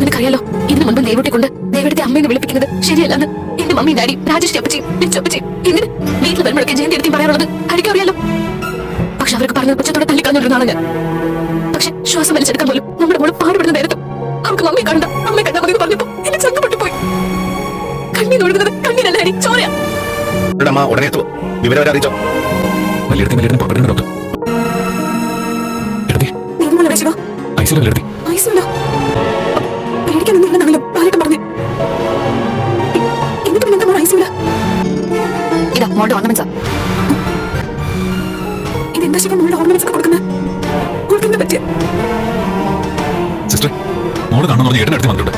നിനക്കറിയാലോ ഇതിനു മുൻപ് ദേവട്ടെ കൊണ്ട് ദേവടുത്തെ അമ്മയെന്ന് വിളിപ്പിക്കുന്നത് ശരിയല്ലെന്ന്. എന്റെ മമ്മി ഡാഡി രാജേഷ് അപ്പച്ചി അപ്പച്ചി ഇങ്ങനെ വീട്ടിൽ വരുമ്പോഴൊക്കെ ജയന്തി എടുത്തി പറയാറുള്ളത് അടിക്കറിയാലോ പക്ഷെ അവർക്ക് പറഞ്ഞത് പച്ചത്തോടെ തള്ളിക്കളഞ്ഞിരുന്നാണ് ഞാൻ. പക്ഷെ ശ്വാസം വലിച്ചെടുക്കാൻ പോലും നമ്മുടെ മോൾ പാടുപെടുന്ന നേരത്ത് അവർക്ക് മമ്മി കണ്ട അമ്മയെ കണ്ട മതി പറഞ്ഞപ്പോ എന്റെ ചങ്ക പൊട്ടിപ്പോയി. കണ്ണീർ ഒഴുകുന്നത് കണ്ണീരല്ല അടി ചോരയാ. അമ്മ ഉടനെ എത്തുമോ വിവരം അവരെ അറിയിച്ചോ? വലിയെടുത്തി വലിയെടുത്ത് പുറപ്പെടുന്നു ഡോക്ടർ. എടുത്തി നീ മോളുടെ ഓർണമെന്റ്സാ ഇതെന്താ ശിവ മോളുടെ ഓർണമെന്റ്സ് ഒക്കെ കൊടുക്കുന്നത്? മോൾക്ക് പറ്റിയ സിസ്റ്റർ മോൾ കാണുന്ന പറഞ്ഞ് ഏട്ടൻ അടുത്ത് വന്നിട്ടുണ്ട്.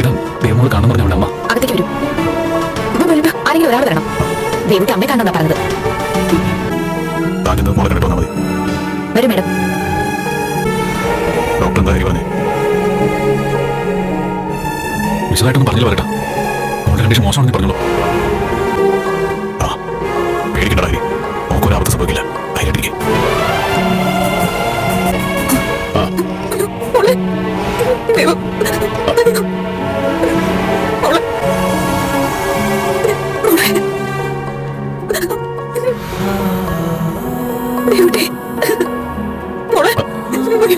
ഇതാ ദേവമോൾ കാണുന്ന പറഞ്ഞ അമ്മ. അകത്തേക്ക് വരും. ബാലേട്ട ആരെങ്കിലും ഒരാൾ വരണം. ദേവിക്ക് അമ്മയെ കാണാൻ പറഞ്ഞത്. താൻ മോളെ കണ്ടിട്ട് വന്നാൽ മതി. വരും മേഡം. ഡോക്ടർ എന്താ കാര്യം പറഞ്ഞേ? വിശദമായിട്ടൊന്നും പറഞ്ഞില്ല വരട്ടെ കണ്ടീഷൻ മോശമാണെന്ന് പറഞ്ഞോളൂ. പേടിക്കണ്ട കാര്യം നമുക്കൊരാപത്ത് സംഭവിക്കില്ല ദേവുട്ടി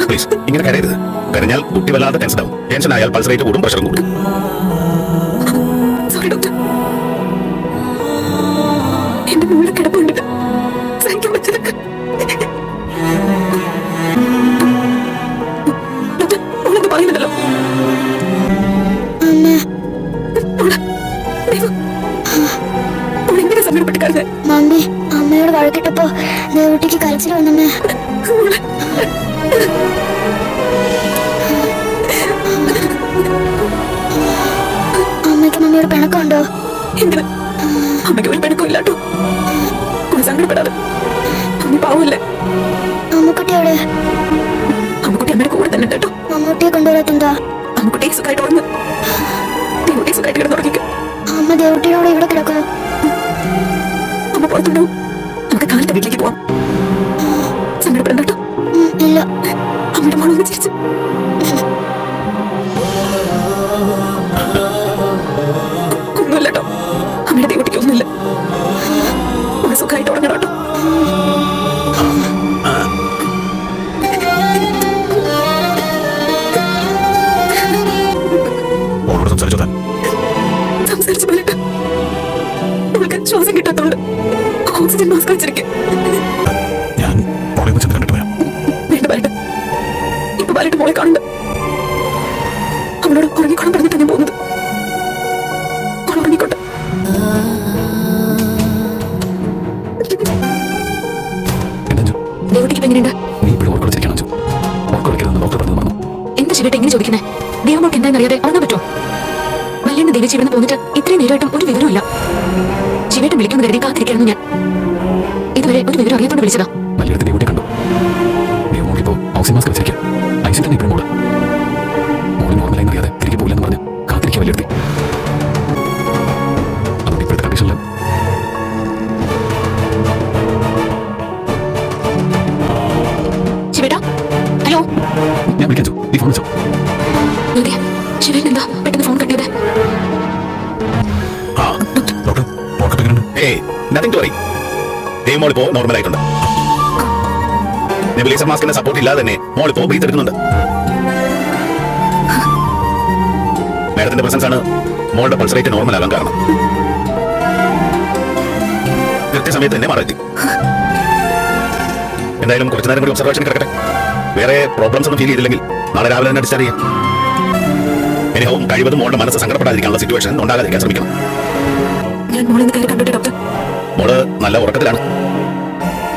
പ്ലീസ്. ഇങ്ങനെ കരയരുത്. കരഞ്ഞാൽ കുട്ടി വല്ലാതെ ടെൻഷൻ ആവും ടെൻഷൻ ആയാൽ പൾസ് റേറ്റ് കൂടും പ്രഷറും കൂടും. മോളുടെ കിടപ്പുണ്ട്. സഹിക്കാൻ മോളെന്ത് പറയുന്നുണ്ടല്ലോ? അമ്മയോട് വഴക്കിട്ടപ്പോ ദേവുട്ടിക്ക് കരച്ചിൽ വന്നമ്മേ. സങ്കടപ്പെടാതെ അമ്മ പാവല്ലേ? അമ്മുക്കുട്ടി അവിടെ അമ്മക്കുട്ടി അമ്മയുടെ കൂടെ തന്നെ കേട്ടോ. മമ്മൂട്ടിയെ കൊണ്ടുവരാത്തെന്താ? അമ്മക്കുട്ടി സുഖമായിട്ട് ഉറങ്ങ്. ദേവുട്ടി സുഖമായിട്ട് കിടന്നുറങ്ങിക്കും അമ്മ ദേവുട്ടിയോട് ഇവിടെ കിടക്കോ അമ്മ പുറത്തുണ്ടാവും നമുക്ക് കാലത്തെ വീട്ടിലേക്ക് പോവാം. സങ്കടപ്പെടണ്ട കേട്ടോ. ഇല്ല. അമ്മയുടെ മോളൊന്ന് ചിരിച്ച്. ബാലട്ട് മോളെ കാണുന്നത് അവളോട് ഉറങ്ങിക്കോണം പറഞ്ഞിട്ട് ഞാൻ പോകുന്നത്. അവൾ ഉറങ്ങിക്കോട്ടെ. എന്താ അഞ്ജു? ദേവട്ടിക്ക് ഇപ്പൊ എങ്ങനെയുണ്ട്? നീ ഓർക്കൊളിച്ചിരിക്കണം ഓർക്കൊളിക്കരുതെന്ന് ഡോക്ടർ പറഞ്ഞത് പറഞ്ഞു എന്ത് ശരിയായിട്ട് എങ്ങനെ ചോദിക്കുന്നേ? ദേവമോൾക്ക് എന്താണെന്ന് അറിയാതെ ഉറങ്ങാൻ പറ്റുമോ വല്യണ്ണ ദേവി ഇവിടെ പോന്നിട്ട് ഇത്രയും നേരമായിട്ടും ഒരു വിവരമില്ല ശിവേട്ടൻ വിളിക്കുന്നു കരുതി കാത്തിരിക്കായിരുന്നു ഞാൻ. ഇതുവരെ ഒരു വിവരം അറിയാത്തോണ്ട് വിളിച്ചതാ. വലിയെടുത്ത് ദേവൂട്ടി കണ്ടു. ദേവമോൾക്ക് ഇപ്പോൾ ഓക്സിജൻ മാസ്ക് വെച്ചിരിക്കുക ഐസിൽ തന്നെ ഇപ്പോഴും മോൾ മോൾ നോർമലായി അറിയാതെ തിരികെ പോകില്ലെന്ന് പറഞ്ഞ് കാത്തിരിക്കുക വലിയെടുത്തി അതുകൊണ്ട് ഇപ്പോഴത്തെ കണ്ടീഷനിൽ ഹലോ? ഞാൻ വിളിക്കാൻ ചോ. നീ ഫോൺ വെച്ചോ ശിവേട്ടൻ എന്താ? പെട്ടെന്ന് ഫോൺ കട്ട് ചെയ്തേ. ഡോക്ടർ മോൾക്കപ്പ് ഏയ് നത്തിങ് ടു വറി ദൈവമോൾ ഇപ്പോ നോർമൽ ആയിട്ടുണ്ട്. നെബുലൈസർ മാസ്കിന്റെ സപ്പോർട്ട് ഇല്ലാതെ തന്നെ മോൾ ഇപ്പോ ബ്രീത്ത് എടുക്കുന്നുണ്ട്. മാഡത്തിന്റെ പ്രസൻസ് ആണ് മോളുടെ പൾസ് റേറ്റ് നോർമൽ ആകാൻ കാരണം. കൃത്യസമയത്ത് തന്നെ മാറി എന്തായാലും കുറച്ചു നേരം കൂടി ഒബ്സർവേഷൻ കിടക്കട്ടെ. വേറെ പ്രോബ്ലംസ് ഒന്നും ഫീൽ ചെയ്തില്ലെങ്കിൽ നാളെ രാവിലെ തന്നെ ഡിസ്ചാർജ് ചെയ്യാം. എനിഹവും കഴിവതും മോളുടെ മനസ്സ് സങ്കടപ്പെടാതിരിക്കാനുള്ള സിറ്റുവേഷൻ ഉണ്ടാകാതിരിക്കാൻ ശ്രമിക്കണം. ഞാൻ മോളെ ഡോക്ടർ മോൾ നല്ല ഉറക്കത്തിലാണ്.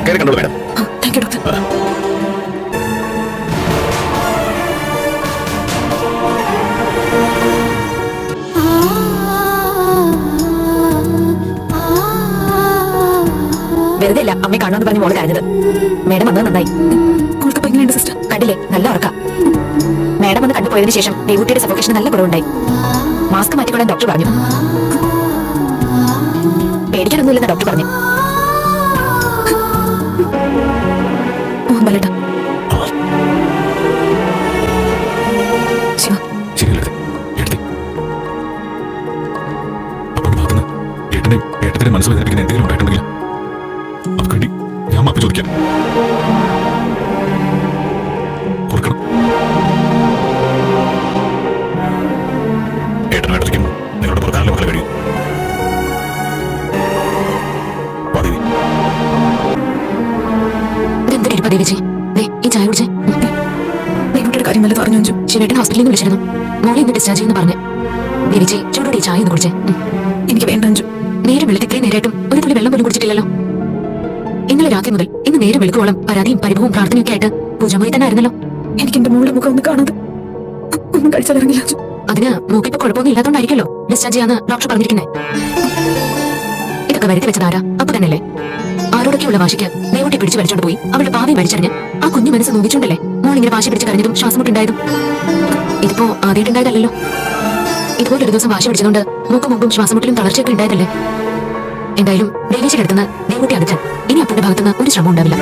കയറി കണ്ടോളൂ മാഡം യു ഡോക്ടർ വെറുതെ അല്ല അമ്മയെ കാണുമെന്ന് പറഞ്ഞ് മോൾ കരഞ്ഞത്. മേഡം വന്നത് നന്നായി. മോൾക്ക് എങ്ങനെയുണ്ട് സിസ്റ്റർ? കണ്ടില്ലേ? നല്ല ഉറക്ക. മേഡം വന്ന് കണ്ടുപോയതിനു ശേഷം ദേവൂട്ടിയുടെ സഫോക്കേഷൻ നല്ല കുറവുണ്ടായി. മാസ്ക് മാറ്റിക്കൊള്ളാൻ ഡോക്ടർ പറഞ്ഞു. പേടിക്കാനൊന്നുമില്ലെന്ന് ഡോക്ടർ പറഞ്ഞു. ഏട്ടനെ ഏട്ടന്റെ മനസ്സ് വേദനിപ്പിക്കുന്ന എന്തെങ്കിലും ഉണ്ടായിട്ടുണ്ടെങ്കിൽ അവർക്ക് വേണ്ടി ഞാൻ മാപ്പ് ചോദിക്കാം. ഓർക്കണം. ഏട്ടനും ഏട്ടത്തേക്കും നിങ്ങളുടെ പ്രധാന മക്കളെ ഈ ചായ കുടിച്ചേ. നിങ്ങളുടെ കാര്യം പറഞ്ഞു അഞ്ചു ശിവേട്ടൻ ഹോസ്പിറ്റലിൽ നിന്ന് വിളിച്ചിരുന്നു. മോളെ ഇന്ന് ഡിസ്ചാർജ് ചെയ്യുന്നു പറഞ്ഞു. ദേവിജി ചൂടോടെ ചായ ഒന്ന് കുടിച്ചേ. എനിക്ക് വേണ്ട അഞ്ചു വെള്ളത്തിൽ വെളുത്തിത്രയും നേരായിട്ടും ഒരു തുള്ളി വെള്ളം പോലും കുടിച്ചിട്ടില്ലല്ലോ. ഇന്നലെ രാത്രി മുതൽ ഇന്ന് നേരം വെളുക്കോളം പരാതിയും പരിഭവും പ്രാർത്ഥനയൊക്കെ ആയിട്ട് പൂജമായി തന്നെ ആയിരുന്നല്ലോ. എനിക്ക് എന്റെ മോളുടെ മുഖം ഒന്ന് കാണാതെ ഒന്നും കഴിച്ചാലിറങ്ങില്ല അഞ്ചു അതിന് മൂക്കിപ്പോ കുഴപ്പമൊന്നും ഇല്ലാത്തോണ്ടായിരിക്കല്ലോ ഡിസ്ചാർജ് ചെയ്യാന്ന് ഡോക്ടർ പറഞ്ഞിരിക്കുന്നേ. ഇതൊക്കെ വരുത്തി വെച്ചതാരാ അപ്പൊ തന്നെയല്ലേ? ആരോടൊക്കെയുള്ള വാശിക്ക് ദേവൂട്ടി പിടിച്ചു വലിച്ചോണ്ട് പോയി അവളുടെ പാവി വലിച്ചറിഞ്ഞ് ആ കുഞ്ഞു മനസ്സ് നോവിച്ചുണ്ടല്ലേ മോൾ ഇങ്ങനെ വാശി പിടിച്ച് കരഞ്ഞതും ശ്വാസം മുട്ടുണ്ടായതും ഇതിപ്പോ ആദ്യമായിട്ടുണ്ടായതല്ലോ ഇതുപോലൊരു ദിവസം വാശി പിടിച്ചതുകൊണ്ട് മൂക്കും മുമ്പും ശ്വാസം മുട്ടിലും തളർച്ചയൊക്കെ ഉണ്ടായതല്ലേ? എന്തായാലും ദേവേശിയുടെ അടുത്തുനിന്ന് ദേവൂട്ടി അകറ്റാൻ ഇനി അപ്പുറത്തെ ഭാഗത്തുനിന്ന് ഒരു ശ്രമം ഉണ്ടാവില്ല.